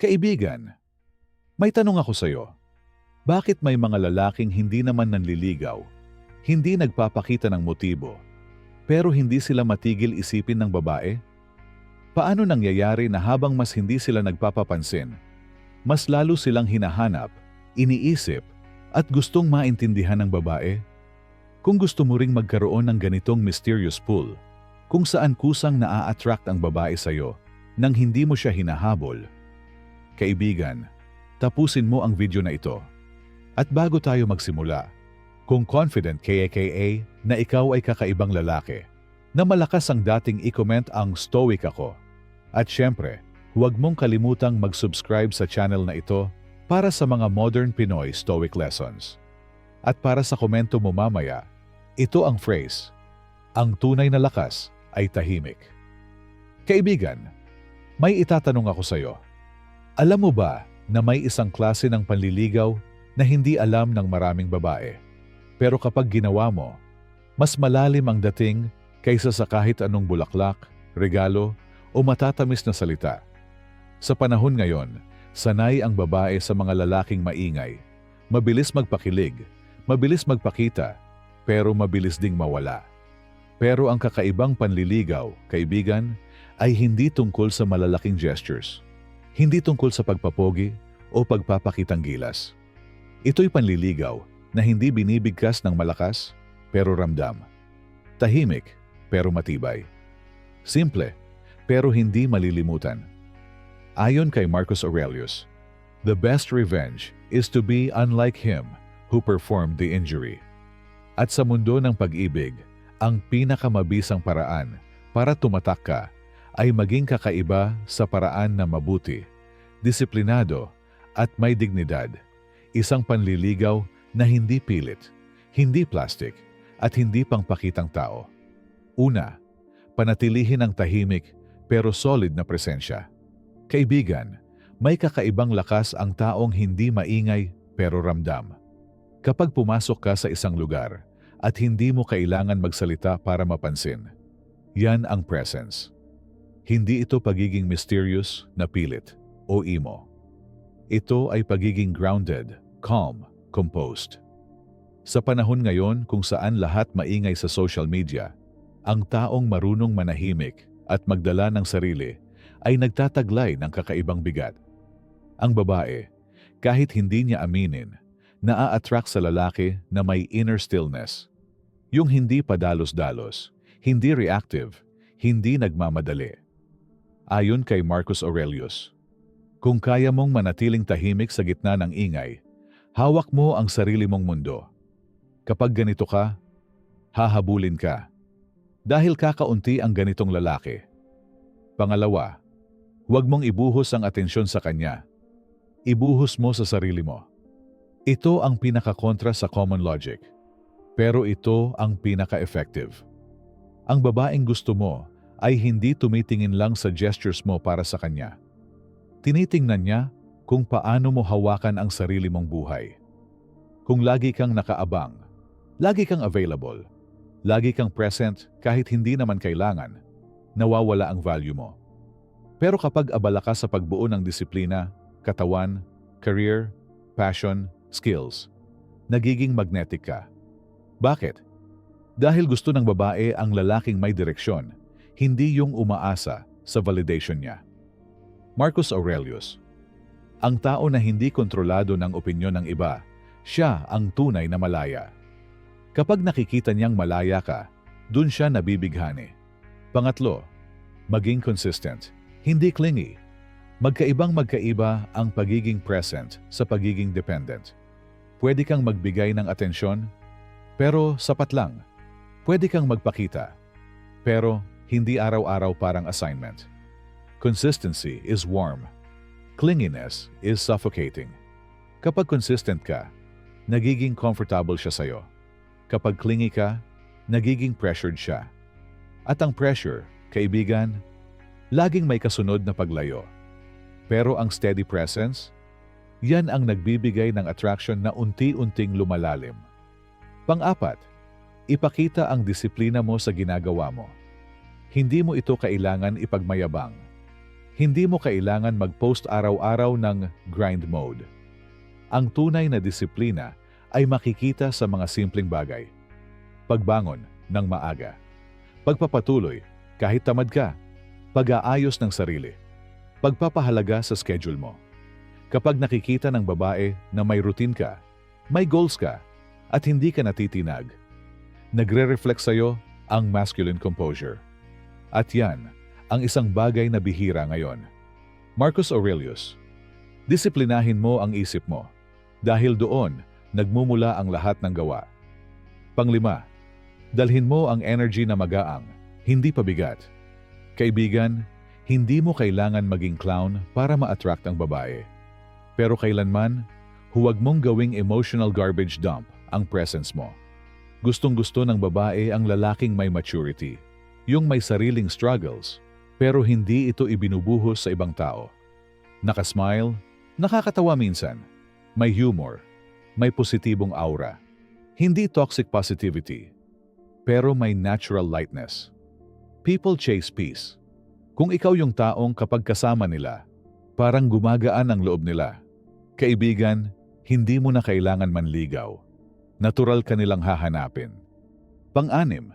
Kaibigan, may tanong ako sa'yo. Bakit may mga lalaking hindi naman nanliligaw, hindi nagpapakita ng motibo, pero hindi sila matigil isipin ng babae? Paano nangyayari na habang mas hindi sila nagpapapansin, mas lalo silang hinahanap, iniisip, at gustong maintindihan ng babae? Kung gusto mo ring magkaroon ng ganitong mysterious pull, kung saan kusang naa-attract ang babae sa'yo nang hindi mo siya hinahabol, kaibigan, tapusin mo ang video na ito. At bago tayo magsimula, kung confident KAKA na ikaw ay kakaibang lalaki, na malakas ang dating i-comment ang stoic ako. At syempre, huwag mong kalimutang mag-subscribe sa channel na ito para sa mga modern Pinoy stoic lessons. At para sa komento mo mamaya, ito ang phrase, ang tunay na lakas ay tahimik. Kaibigan, may itatanong ako sa iyo. Alam mo ba na may isang klase ng panliligaw na hindi alam ng maraming babae? Pero kapag ginawa mo, mas malalim ang dating kaysa sa kahit anong bulaklak, regalo o matatamis na salita. Sa panahon ngayon, sanay ang babae sa mga lalaking maingay, mabilis magpakilig, mabilis magpakita, pero mabilis ding mawala. Pero ang kakaibang panliligaw, kaibigan, ay hindi tungkol sa malalaking gestures. Hindi tungkol sa pagpapogi o pagpapakitang gilas. Ito'y panliligaw na hindi binibigkas ng malakas pero ramdam. Tahimik pero matibay. Simple pero hindi malilimutan. Ayon kay Marcus Aurelius, the best revenge is to be unlike him who performed the injury. At sa mundo ng pag-ibig, ang pinakamabisang paraan para tumatak ka ay maging kakaiba sa paraan na mabuti, disiplinado at may dignidad. Isang panliligaw na hindi pilit, hindi plastic at hindi pangpakitang tao. Una, panatilihin ang tahimik pero solid na presensya. Kaibigan, may kakaibang lakas ang taong hindi maingay pero ramdam. Kapag pumasok ka sa isang lugar, at hindi mo kailangan magsalita para mapansin. Yan ang presence. Hindi ito pagiging mysterious na pilit o emo. Ito ay pagiging grounded, calm, composed. Sa panahon ngayon kung saan lahat maingay sa social media, ang taong marunong manahimik at magdala ng sarili ay nagtataglay ng kakaibang bigat. Ang babae, kahit hindi niya aminin, naa-attract sa lalaki na may inner stillness yung hindi padalos-dalos, hindi reactive, hindi nagmamadali. Ayon kay Marcus Aurelius, kung kaya mong manatiling tahimik sa gitna ng ingay, hawak mo ang sarili mong mundo. Kapag ganito ka, hahabulin ka. Dahil kakaunti ang ganitong lalaki. Pangalawa, huwag mong ibuhos ang atensyon sa kanya. Ibuhos mo sa sarili mo. Ito ang pinakakontra sa common logic. Pero ito ang pinaka-effective. Ang babaeng gusto mo ay hindi tumitingin lang sa gestures mo para sa kanya. Tinitingnan niya kung paano mo hawakan ang sarili mong buhay. Kung lagi kang nakaabang, lagi kang available, lagi kang present kahit hindi naman kailangan, nawawala ang value mo. Pero kapag abala ka sa pagbuo ng disiplina, katawan, career, passion, skills, nagiging magnetic ka. Bakit? Dahil gusto ng babae ang lalaking may direksyon, hindi yung umaasa sa validation niya. Marcus Aurelius Ang tao na hindi kontrolado ng opinyon ng iba, siya ang tunay na malaya. Kapag nakikita niyang malaya ka, dun siya nabibighani. Pangatlo, maging consistent, hindi clingy. Magkaibang magkaiba ang pagiging present sa pagiging dependent. Pwede kang magbigay ng atensyon pero sapat lang. Pwede kang magpakita. Pero hindi araw-araw parang assignment. Consistency is warm. Clinginess is suffocating. Kapag consistent ka, nagiging comfortable siya sa'yo. Kapag clingy ka, nagiging pressured siya. At ang pressure, kaibigan, laging may kasunod na paglayo. Pero ang steady presence, yan ang nagbibigay ng attraction na unti-unting lumalalim. Pang-apat, ipakita ang disiplina mo sa ginagawa mo. Hindi mo ito kailangan ipagmayabang. Hindi mo kailangan mag-post araw-araw ng grind mode. Ang tunay na disiplina ay makikita sa mga simpleng bagay. Pagbangon ng maaga. Pagpapatuloy kahit tamad ka. Pag-aayos ng sarili. Pagpapahalaga sa schedule mo. Kapag nakikita ng babae na may routine ka, may goals ka, at hindi ka natitinag, nagre-reflect sa'yo ang masculine composure. At yan, ang isang bagay na bihira ngayon. Marcus Aurelius, disiplinahin mo ang isip mo dahil doon nagmumula ang lahat ng gawa. Panglima, dalhin mo ang energy na magaang, hindi pabigat. Kaibigan, hindi mo kailangan maging clown para ma-attract ang babae. Pero kailanman, huwag mong gawing emotional garbage dump ang presence mo. Gustong-gusto ng babae ang lalaking may maturity, yung may sariling struggles, pero hindi ito ibinubuhos sa ibang tao. Nakasmile, nakakatawa minsan, may humor, may positibong aura. Hindi toxic positivity, pero may natural lightness. People chase peace. Kung ikaw yung taong kapag kasama nila, parang gumagaan ang loob nila. Kaibigan, hindi mo na kailangan manligaw. Natural ka nilang hahanapin. Pang-anim,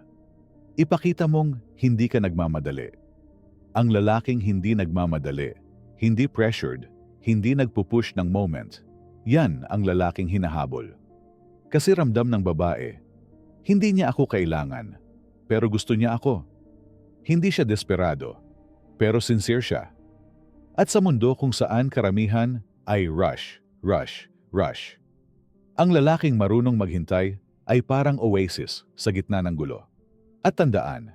ipakita mong hindi ka nagmamadali. Ang lalaking hindi nagmamadali, hindi pressured, hindi nagpupush ng moment, yan ang lalaking hinahabol. Kasi ramdam ng babae, hindi niya ako kailangan, pero gusto niya ako. Hindi siya desperado, pero sincere siya. At sa mundo kung saan karamihan ay rush, rush, rush. Ang lalaking marunong maghintay ay parang oasis sa gitna ng gulo. At tandaan,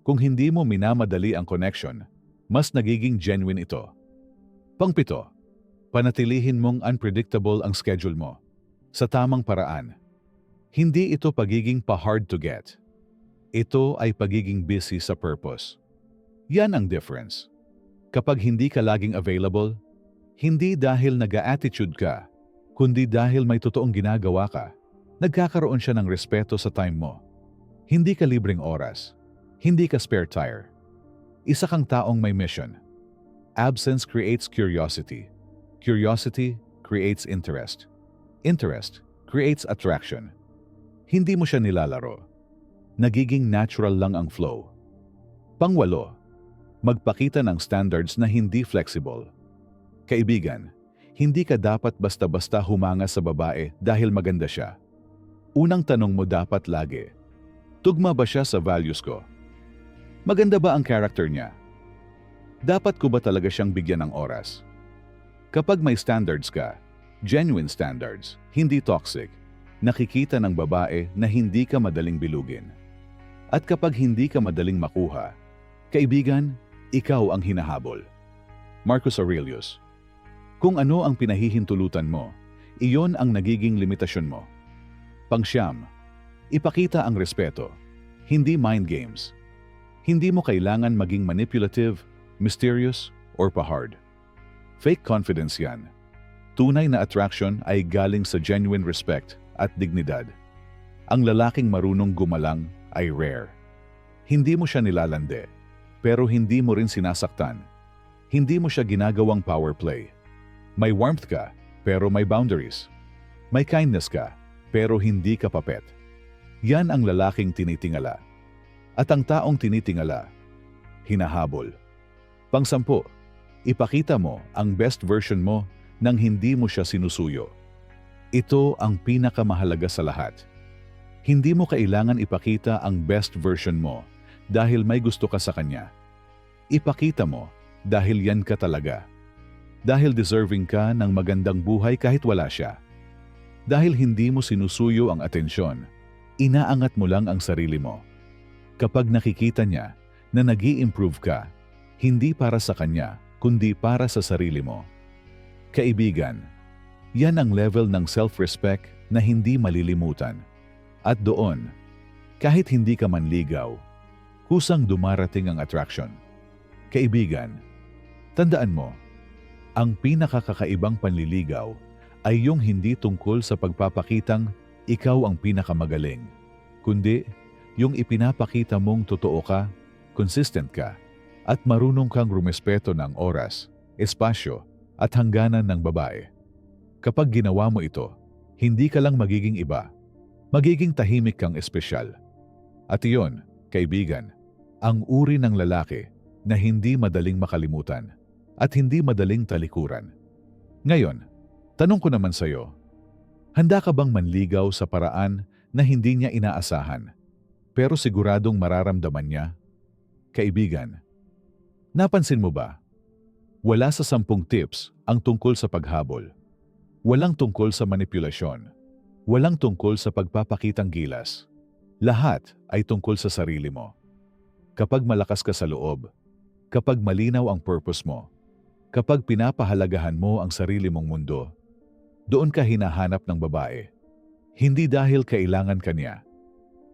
kung hindi mo minamadali ang connection, mas nagiging genuine ito. Pangpito, panatilihin mong unpredictable ang schedule mo. Sa tamang paraan. Hindi ito pagiging pa-hard to get. Ito ay pagiging busy sa purpose. Yan ang difference. Kapag hindi ka laging available, hindi dahil nag-attitude ka, kundi dahil may totoong ginagawa ka, nagkakaroon siya ng respeto sa time mo. Hindi ka libreng oras. Hindi ka spare tire. Isa kang taong may mission. Absence creates curiosity. Curiosity creates interest. Interest creates attraction. Hindi mo siya nilalaro. Nagiging natural lang ang flow. Pangwalo, magpakita ng standards na hindi flexible. Kaibigan, hindi ka dapat basta-basta humanga sa babae dahil maganda siya. Unang tanong mo dapat lagi, tugma ba siya sa values ko? Maganda ba ang character niya? Dapat ko ba talaga siyang bigyan ng oras? Kapag may standards ka, genuine standards, hindi toxic, nakikita ng babae na hindi ka madaling bilugin. At kapag hindi ka madaling makuha, kaibigan, ikaw ang hinahabol. Marcus Aurelius Kung ano ang pinahihintulutan mo, iyon ang nagiging limitasyon mo. Pangsyam, ipakita ang respeto, hindi mind games. Hindi mo kailangan maging manipulative, mysterious, or pahard. Fake confidence yan. Tunay na attraction ay galing sa genuine respect at dignidad. Ang lalaking marunong gumalang ay rare. Hindi mo siya nilalande, pero hindi mo rin sinasaktan. Hindi mo siya ginagawang power play. May warmth ka, pero may boundaries. May kindness ka, pero hindi ka papet. Yan ang lalaking tinitingala. At ang taong tinitingala, hinahabol. Pangsampu, ipakita mo ang best version mo nang hindi mo siya sinusuyo. Ito ang pinakamahalaga sa lahat. Hindi mo kailangan ipakita ang best version mo dahil may gusto ka sa kanya. Ipakita mo dahil yan ka talaga. Dahil deserving ka ng magandang buhay kahit wala siya. Dahil hindi mo sinusuyo ang atensyon, inaangat mo lang ang sarili mo kapag nakikita niya na nag improve ka, hindi para sa kanya, kundi para sa sarili mo. Kaibigan, yan ang level ng self-respect na hindi malilimutan. At doon, kahit hindi ka manligaw, kusang dumarating ang attraction. Kaibigan, tandaan mo, ang pinakakakaibang panliligaw ay yung hindi tungkol sa pagpapakitang ikaw ang pinakamagaling, kundi yung ipinapakita mong totoo ka, consistent ka, at marunong kang rumespeto ng oras, espasyo, at hangganan ng babae. Kapag ginawa mo ito, hindi ka lang magiging iba. Magiging tahimik kang espesyal. At iyon, kaibigan, ang uri ng lalaki na hindi madaling makalimutan at hindi madaling talikuran. Ngayon, tanong ko naman sa'yo, handa ka bang manligaw sa paraan na hindi niya inaasahan, pero siguradong mararamdaman niya? Kaibigan, napansin mo ba? Wala sa sampung tips ang tungkol sa paghabol. Walang tungkol sa manipulasyon. Walang tungkol sa pagpapakitang gilas. Lahat ay tungkol sa sarili mo. Kapag malakas ka sa loob, kapag malinaw ang purpose mo, kapag pinapahalagahan mo ang sarili mong mundo, doon ka hinahanap ng babae. Hindi dahil kailangan kanya,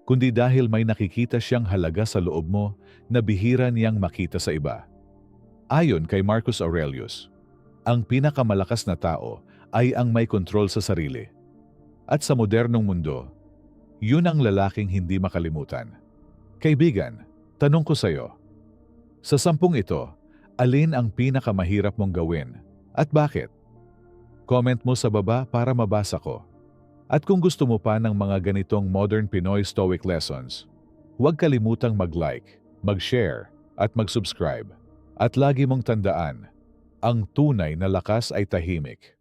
kundi dahil may nakikita siyang halaga sa loob mo na bihira niyang makita sa iba. Ayon kay Marcus Aurelius, ang pinakamalakas na tao ay ang may kontrol sa sarili. At sa modernong mundo, yun ang lalaking hindi makalimutan. Kaibigan, tanong ko sa'yo, sa sampung ito, alin ang pinakamahirap mong gawin at bakit? Comment mo sa baba para mabasa ko. At kung gusto mo pa ng mga ganitong modern Pinoy Stoic lessons, huwag kalimutang mag-like, mag-share, at mag-subscribe. At lagi mong tandaan, ang tunay na lakas ay tahimik.